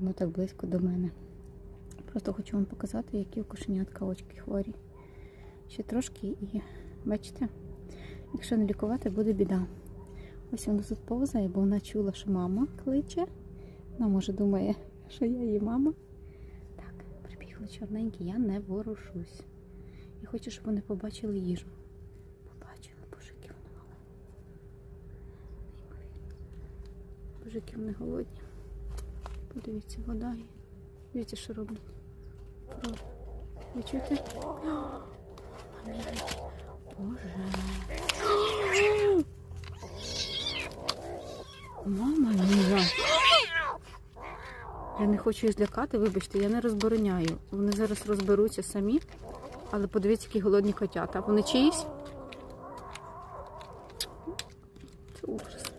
Воно так близько до мене. Просто хочу вам показати, які у кошенятка очки хворі. Ще трошки і бачите, якщо не лікувати, буде біда. Ось вона тут повзає, бо вона чула, що мама кличе. Вона може думає, що я її мама. Так, прибігли чорненькі, я не ворушусь. Я хочу, щоб вони побачили їжу. Побачили, боже, які вони мали. Боже, які вони голодні. Дивіться, вода є. Дивіться, що роблять. Ви чуєте? Боже. Мама мія. Я не хочу їх злякати, вибачте, я не розбороняю. Вони зараз розберуться самі, але подивіться, які голодні котята. Вони чиїсь? Це ужас.